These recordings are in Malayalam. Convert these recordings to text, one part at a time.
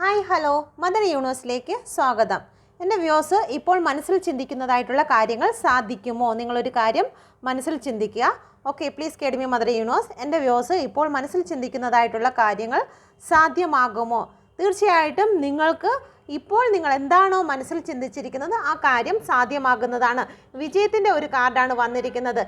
Hi hello. മദർ യൂണിവേഴ്സിലേക്ക് സ്വാഗതം. എന്റെ വ്യൂസ് ഇപ്പോൾ മനസ്സിൽ ചിന്തിക്കുന്നതായിട്ടുള്ള കാര്യങ്ങൾ സാധിക്കുമോ? നിങ്ങളൊരു കാര്യം മനസ്സിൽ ചിന്തിക്കുക. ഓക്കെ പ്ലീസ് കേഡ്മി മദർ യൂണിവേഴ്സ്. എന്റെ വ്യൂസ് ഇപ്പോൾ മനസ്സിൽ ചിന്തിക്കുന്നതായിട്ടുള്ള കാര്യങ്ങൾ സാധ്യമാകുമോ? തീർച്ചയായിട്ടും നിങ്ങൾക്ക് ഇപ്പോൾ നിങ്ങൾ എന്താണോ മനസ്സിൽ ചിന്തിച്ചിരിക്കുന്നത് ആ കാര്യം സാധ്യമാകുന്നതാണ്. വിജയത്തിന്റെ ഒരു കാർഡാണ് വന്നിരിക്കുന്നത്.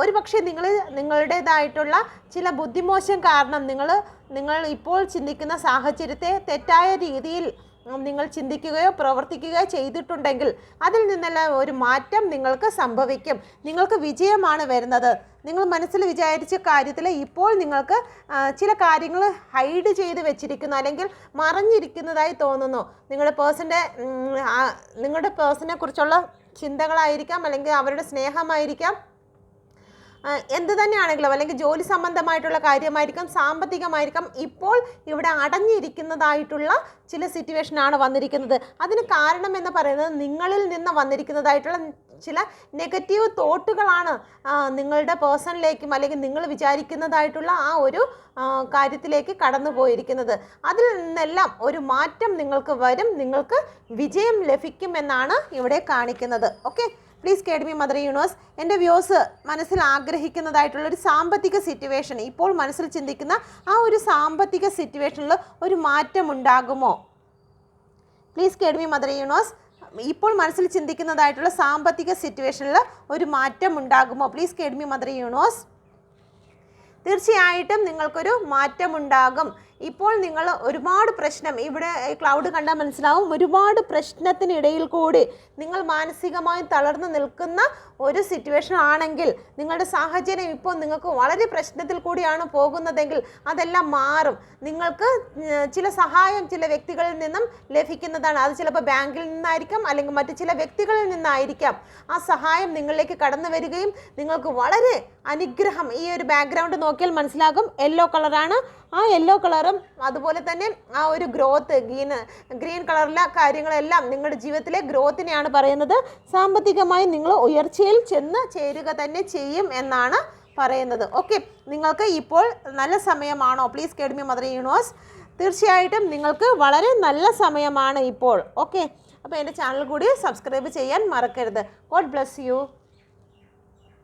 ഒരു പക്ഷേ നിങ്ങൾ നിങ്ങളുടേതായിട്ടുള്ള ചില ബുദ്ധിമോശം കാരണം നിങ്ങൾ നിങ്ങൾ ഇപ്പോൾ ചിന്തിക്കുന്ന സാഹചര്യത്തെ തെറ്റായ രീതിയിൽ നിങ്ങൾ ചിന്തിക്കുകയോ പ്രവർത്തിക്കുകയോ ചെയ്തിട്ടുണ്ടെങ്കിൽ അതിൽ നിന്നെല്ലാം ഒരു മാറ്റം നിങ്ങൾക്ക് സംഭവിക്കും. നിങ്ങൾക്ക് വിജയമാണ് വരുന്നത്. നിങ്ങൾ മനസ്സിൽ വിചാരിച്ച കാര്യത്തിൽ ഇപ്പോൾ നിങ്ങൾക്ക് ചില കാര്യങ്ങൾ ഹൈഡ് ചെയ്ത് വെച്ചിരിക്കുന്നു അല്ലെങ്കിൽ മറഞ്ഞിരിക്കുന്നതായി തോന്നുന്നു. നിങ്ങളുടെ പേഴ്സന്റെ നിങ്ങളുടെ പേഴ്സണെ കുറിച്ചുള്ള ചിന്തകളായിരിക്കാം അല്ലെങ്കിൽ അവരുടെ സ്നേഹമായിരിക്കാം. എന്ത് തന്നെയാണെങ്കിലും അല്ലെങ്കിൽ ജോലി സംബന്ധമായിട്ടുള്ള കാര്യമായിരിക്കാം സാമ്പത്തികമായിരിക്കാം ഇപ്പോൾ ഇവിടെ അടഞ്ഞിരിക്കുന്നതായിട്ടുള്ള ചില സിറ്റുവേഷനാണ് വന്നിരിക്കുന്നത്. അതിന് കാരണം എന്ന് പറയുന്നത് നിങ്ങളിൽ നിന്ന് വന്നിരിക്കുന്നതായിട്ടുള്ള ചില നെഗറ്റീവ് തോട്ടുകളാണ് നിങ്ങളുടെ പേഴ്സണിലേക്കും അല്ലെങ്കിൽ നിങ്ങൾ വിചാരിക്കുന്നതായിട്ടുള്ള ആ ഒരു കാര്യത്തിലേക്ക് കടന്നു പോയിരിക്കുന്നത് അതിൽ നിന്നെല്ലാം ഒരു മാറ്റം നിങ്ങൾക്ക് വരും നിങ്ങൾക്ക് വിജയം ലഭിക്കുമെന്നാണ് ഇവിടെ കാണിക്കുന്നത്. ഓക്കെ പ്ലീസ് കേഡ്മി മദർ യൂണിവേഴ്സ് എന്റെ വ്യൂസ് മനസ്സിൽ ആഗ്രഹിക്കുന്നതായിട്ടുള്ള ഒരു സാമ്പത്തിക സിറ്റുവേഷൻ ഇപ്പോൾ മനസ്സിൽ ചിന്തിക്കുന്ന ആ ഒരു സാമ്പത്തിക സിറ്റുവേഷനിൽ ഒരു മാറ്റം ഉണ്ടാകുമോ? പ്ലീസ് കേഡ്മി മദർ യൂണിവേഴ്സ് ഇപ്പോൾ മനസ്സിൽ ചിന്തിക്കുന്നതായിട്ടുള്ള സാമ്പത്തിക സിറ്റുവേഷനിൽ ഒരു മാറ്റം ഉണ്ടാകുമോ? പ്ലീസ് കേഡ്മി മദർ യൂണിവേഴ്സ് തീർച്ചയായിട്ടും നിങ്ങൾക്കൊരു മാറ്റമുണ്ടാകും ഇപ്പോൾ നിങ്ങൾ ഒരുപാട് പ്രശ്നം ഇവിടെ ക്ലൗഡ് കണ്ടാൽ മനസ്സിലാവും. ഒരുപാട് പ്രശ്നത്തിനിടയിൽ കൂടി നിങ്ങൾ മാനസികമായി തളർന്നു നിൽക്കുന്ന ഒരു സിറ്റുവേഷൻ ആണെങ്കിൽ നിങ്ങളുടെ സാഹചര്യം ഇപ്പോൾ നിങ്ങൾക്ക് വളരെ പ്രശ്നത്തിൽ കൂടിയാണ് പോകുന്നതെങ്കിൽ അതെല്ലാം മാറും. നിങ്ങൾക്ക് ചില സഹായം ചില വ്യക്തികളിൽ നിന്നും ലഭിക്കുന്നതാണ്. അത് ചിലപ്പോൾ ബാങ്കിൽ നിന്നായിരിക്കാം അല്ലെങ്കിൽ മറ്റു ചില വ്യക്തികളിൽ നിന്നായിരിക്കാം. ആ സഹായം നിങ്ങളിലേക്ക് കടന്നു വരികയും നിങ്ങൾക്ക് വളരെ അനുഗ്രഹം ഈ ഒരു ബാക്ക്ഗ്രൗണ്ട് നോക്കിയാൽ മനസ്സിലാകും. യെല്ലോ കളറാണ് ആ യെല്ലോ കളറും അതുപോലെ തന്നെ ആ ഒരു ഗ്രോത്ത് ഗ്രീൻ ഗ്രീൻ കളറിലെ കാര്യങ്ങളെല്ലാം നിങ്ങളുടെ ജീവിതത്തിലെ ഗ്രോത്തിനെയാണ് പറയുന്നത്. സാമ്പത്തികമായി നിങ്ങൾ ഉയർച്ചയിൽ ചെന്ന് ചേരുക തന്നെ ചെയ്യും എന്നാണ് പറയുന്നത്. ഓക്കെ നിങ്ങൾക്ക് ഇപ്പോൾ നല്ല സമയമാണോ? പ്ലീസ് കേഡ്മി മദർ യൂണിവേഴ്സ് തീർച്ചയായിട്ടും നിങ്ങൾക്ക് വളരെ നല്ല സമയമാണ് ഇപ്പോൾ. ഓക്കെ അപ്പോൾ എന്റെ ചാനൽ കൂടി സബ്സ്ക്രൈബ് ചെയ്യാൻ മറക്കരുത്. God bless you